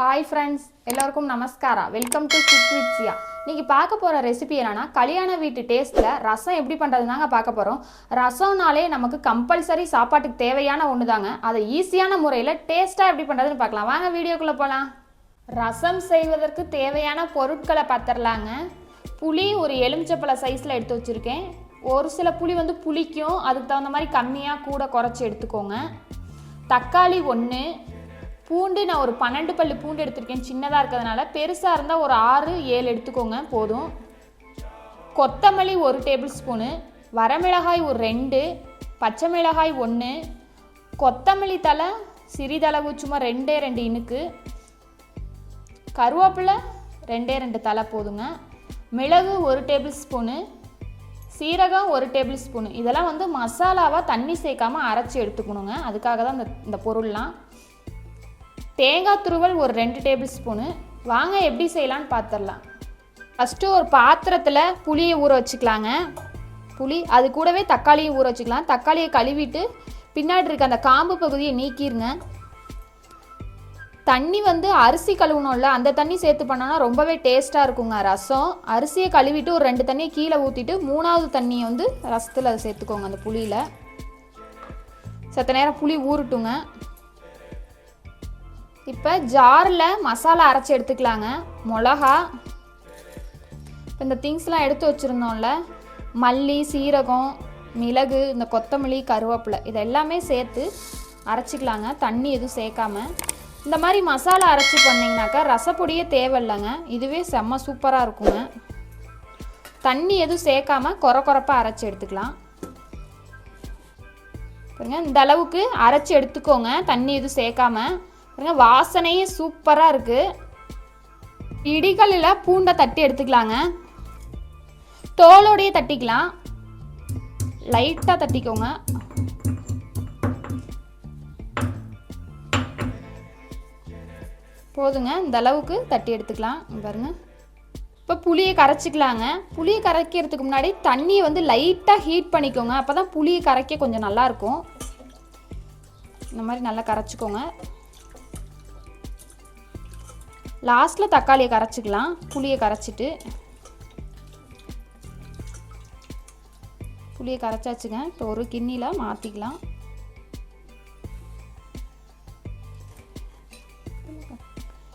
Hi friends எல்லோருக்கும் நமஸ்காரா? Welcome to cook Vidya சியா பார்க்க போகிற ரெசிபி என்னன்னா கல்யாண வீட்டு டேஸ்ட்டில் ரசம் எப்படி பண்ணுறதுனாங்க பார்க்க போகிறோம் ரசம்னாலே நமக்கு கம்பல்சரி சாப்பாட்டுக்கு தேவையான ஒன்று தாங்க அதை ஈஸியான முறையில் டேஸ்ட்டாக எப்படி பண்ணுறதுன்னு பார்க்கலாம். வாங்க வீடியோக்குள்ளே போகலாம் ரசம் செய்வதற்கு தேவையான பொருட்களை பார்த்துடலாங்க புளி ஒரு எலுமிச்சப்பழ சைஸில் எடுத்து வச்சுருக்கேன். ஒரு சில புளி வந்து புளிக்கும். அதுக்கு தகுந்த மாதிரி கம்மியாக கூட குறைச்சி எடுத்துக்கோங்க. தக்காளி ஒன்று பூண்டு நான் ஒரு பன்னெண்டு பல்லு பூண்டு எடுத்திருக்கேன். சின்னதாக இருக்கிறதுனால பெருசாக இருந்தால் ஒரு ஆறு ஏழு எடுத்துக்கோங்க போதும். கொத்தமல்லி ஒரு டேபிள் ஸ்பூனு வரமிளகாய் ஒரு ரெண்டு பச்சை மிளகாய் ஒன்று கொத்தமல்லி தலை சிறிதளவு சும்மா ரெண்டே ரெண்டு இனுக்கு கருவேப்பிலை ரெண்டே ரெண்டு தலை போதுங்க. மிளகு ஒரு டேபிள் ஸ்பூனு சீரகம் ஒரு டேபிள் ஸ்பூனு. இதெல்லாம் வந்து மசாலாவாக தண்ணி சேர்க்காமல் அரைச்சி எடுத்துக்கணுங்க. அதுக்காக தான் இந்த இந்த பொருள்லாம். தேங்காய் துருவல் ஒரு ரெண்டு டேபிள் ஸ்பூனு. வாங்க எப்படி செய்யலான்னு பார்த்துடலாம் ஃபஸ்ட்டு ஒரு பாத்திரத்தில் புளியை ஊற வச்சுக்கலாங்க. புளி அது கூடவே தக்காளியும் ஊற வச்சுக்கலாம். தக்காளியை கழுவிட்டு பின்னாடி இருக்க அந்த காம்பு பகுதியை நீக்கிருங்க. தண்ணி வந்து அரிசி கழுவணும்ல அந்த தண்ணி சேர்த்து பண்ணோன்னா ரொம்பவே டேஸ்ட்டாக இருக்குங்க ரசம். அரிசியை கழுவிட்டு ஒரு ரெண்டு தண்ணியை கீழே ஊற்றிட்டு மூணாவது தண்ணியை வந்து ரசத்தில் அதை சேர்த்துக்கோங்க அந்த புளியில். சத்த நேரம் புளி ஊறட்டுங்க. இப்போ ஜாரில் மசாலா அரைச்சி எடுத்துக்கலாங்க. மிளகா. இப்போ இந்த திங்ஸ்லாம் எடுத்து வச்சுருந்தோம்ல. மல்லி சீரகம் மிளகு இந்த கொத்தமல்லி கருவேப்பிலை இது எல்லாமே சேர்த்து அரைச்சிக்கலாங்க. தண்ணி எதுவும் சேர்க்காம. இந்த மாதிரி மசாலா அரைச்சி பண்ணிங்கனாக்கா ரசப்பொடியே தேவையில்லைங்க. இதுவே செம்ம சூப்பராக இருக்குங்க. தண்ணி எதுவும் சேர்க்காம குறை குறைப்பாக அரைச்சி எடுத்துக்கலாம். பாருங்க இந்த அளவுக்கு அரைச்சி எடுத்துக்கோங்க. தண்ணி எதுவும் சேர்க்காம. பாருங்க வாசனையே சூப்பராக இருக்குது இடிகளில் பூண்டை தட்டி எடுத்துக்கலாங்க. தோலோடையே தட்டிக்கலாம். லைட்டாக தட்டிக்கோங்க. போதுங்க இந்த அளவுக்கு தட்டி எடுத்துக்கலாம். பாருங்க. இப்போ புளியை கரைச்சிக்கலாங்க. புளியை கரைக்கிறதுக்கு முன்னாடி தண்ணியை வந்து லைட்டாக ஹீட் பண்ணிக்கோங்க. அப்போ தான் புளியை கரைக்க கொஞ்சம் நல்லாயிருக்கும் இந்த மாதிரி நல்லா கரைச்சிக்கோங்க. லாஸ்ட்டில் தக்காளியை கரைச்சிக்கலாம். புளியை கரைச்சிட்டு. புளியை கரைச்சாச்சுங்க. இப்போ ஒரு கிண்ணியில் மாற்றிக்கலாம்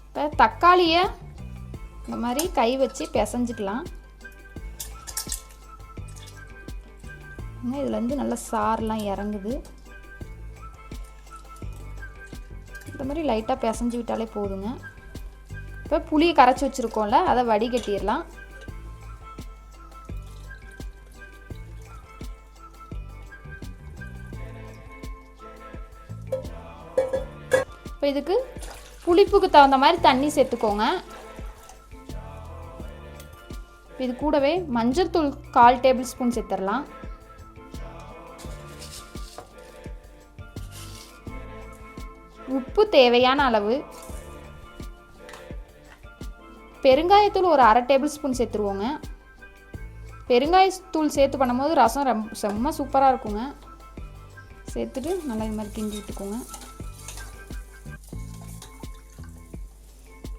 இப்போ தக்காளியை இந்த மாதிரி கை வச்சு பிசைஞ்சிக்கலாம். இதுலேருந்து நல்ல சாரெலாம் இறங்குது. இந்த மாதிரி லைட்டாக பிசைஞ்சு விட்டாலே போதுங்க. இப்போ புளியை கரைச்சி வச்சுருக்கோம்ல அதை வடிகட்டிடலாம். இப்போ இதுக்கு புளிப்புக்கு தகுந்த மாதிரி தண்ணி சேர்த்துக்கோங்க. இது கூடவே மஞ்சள் தூள் கால் டேபிள் ஸ்பூன் சேர்த்துடலாம். உப்பு தேவையான அளவு பெருங்காயத்தூள் ஒரு அரை டேபிள் ஸ்பூன் சேர்த்துருவோங்க. பெருங்காயத்தூள் சேர்த்து பண்ணும்போது ரசம் ரொம்ப செம்ம சூப்பராக இருக்குங்க. சேர்த்துட்டு நல்லா இது மாதிரி கிண்டி விட்டுக்கோங்க.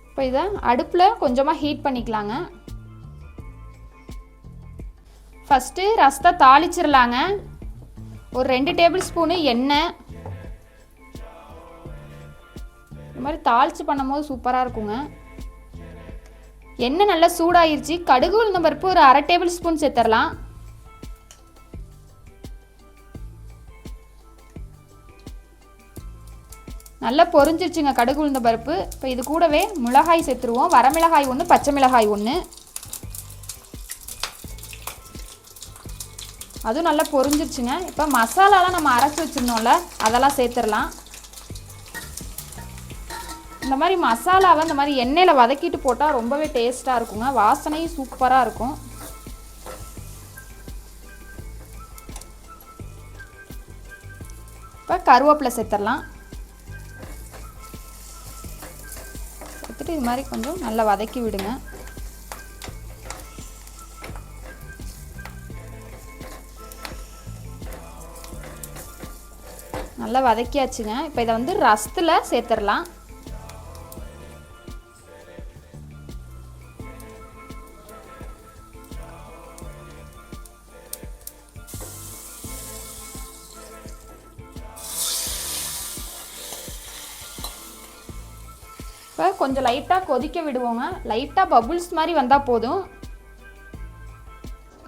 இப்போ இதை அடுப்பில் கொஞ்சமாக ஹீட் பண்ணிக்கலாங்க. ஃபஸ்ட்டு ரசத்தை தாளிச்சிடலாங்க ஒரு ரெண்டு டேபிள் ஸ்பூனு எண்ணெய். இந்த மாதிரி தாளித்து பண்ணும்போது சூப்பராக இருக்குங்க. எண்ணெய் நல்லா சூடாயிருச்சு? கடுகு உளுந்த பருப்பு ஒரு அரை டேபிள் ஸ்பூன் சேர்த்துடலாம் நல்லா பொரிஞ்சிருச்சுங்க கடுகு உளுந்த பருப்பு இப்போ இது கூடவே மிளகாய் சேர்த்துருவோம். வரமிளகாய் ஒன்று பச்சை மிளகாய் ஒன்று அதுவும் நல்லா பொரிஞ்சிருச்சுங்க. இப்போ மசாலாலாம் நம்ம அரைச்சி வச்சுருந்தோம்ல அதெல்லாம் சேர்த்துடலாம் இந்த மாதிரி மசாலாவை இந்த மாதிரி எண்ணெயில் வதக்கிட்டு போட்டால் ரொம்பவே டேஸ்ட்டாக இருக்குங்க. வாசனையும் சூப்பராக இருக்கும். இப்போ கருவேப்பிலை சேர்த்துடலாம். சேர்த்துட்டு இது மாதிரி கொஞ்சம் நல்லா வதக்கி விடுங்க. நல்லா வதக்கியாச்சுங்க. இப்போ இதை வந்து ரசத்தில் சேர்த்துடலாம். இப்போ கொஞ்சம் லைட்டாக கொதிக்க விடுவோங்க. லைட்டாக பபுள்ஸ் மாதிரி வந்தால் போதும்.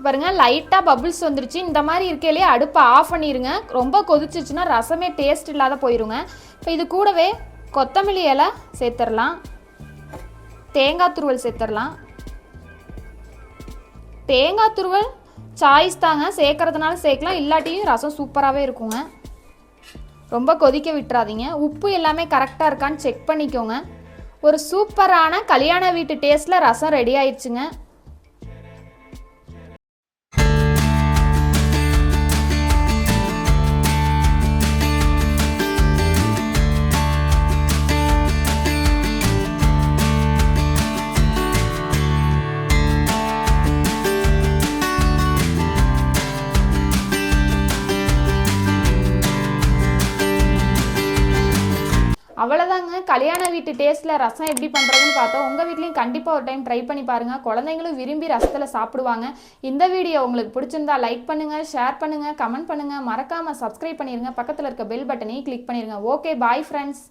பாருங்க லைட்டாக பபுள்ஸ் வந்துருச்சு. இந்த மாதிரி இருக்கையிலே அடுப்பை ஆஃப் பண்ணிடுங்க ரொம்ப கொதிச்சிச்சுன்னா ரசமே டேஸ்ட் இல்லாத போயிருங்க. இப்போ இது கூடவே கொத்தமல்லி இலை சேர்த்துடலாம். தேங்காய் துருவல் சேர்த்துடலாம். தேங்காய் துருவல் சாய்ஸ் தாங்க. சேர்க்கறதுனால சேர்க்கலாம். இல்லாட்டியும் ரசம் சூப்பராகவே இருக்குங்க. ரொம்ப கொதிக்க விட்டுறாதீங்க. உப்பு எல்லாமே கரெக்டாக இருக்கான்னு செக் பண்ணிக்கோங்க. ஒரு சூப்பரான கல்யாண வீட்டு டேஸ்ட்டில் ரசம் ரெடி ஆயிடுச்சுங்க. கல்யாண வீட்டு டேஸ்ட்டில் ரசம் எப்படி பண்ணுறதுன்னு பார்த்தோம் உங்கள் வீட்லேயும் கண்டிப்பாக ஒரு டைம் ட்ரை பண்ணி பாருங்கள் குழந்தைங்களும் விரும்பி ரசத்தில் சாப்பிடுவாங்க. இந்த வீடியோ உங்களுக்கு பிடிச்சிருந்தா லைக் பண்ணுங்கள் ஷேர் பண்ணுங்கள் கமெண்ட் பண்ணுங்கள் மறக்காமல் சப்ஸ்கிரைப் பண்ணிடுங்க பக்கத்தில் இருக்க பெல் பட்டனையும் கிளிக் பண்ணிடுங்க ஓகே பாய் ஃப்ரெண்ட்ஸ்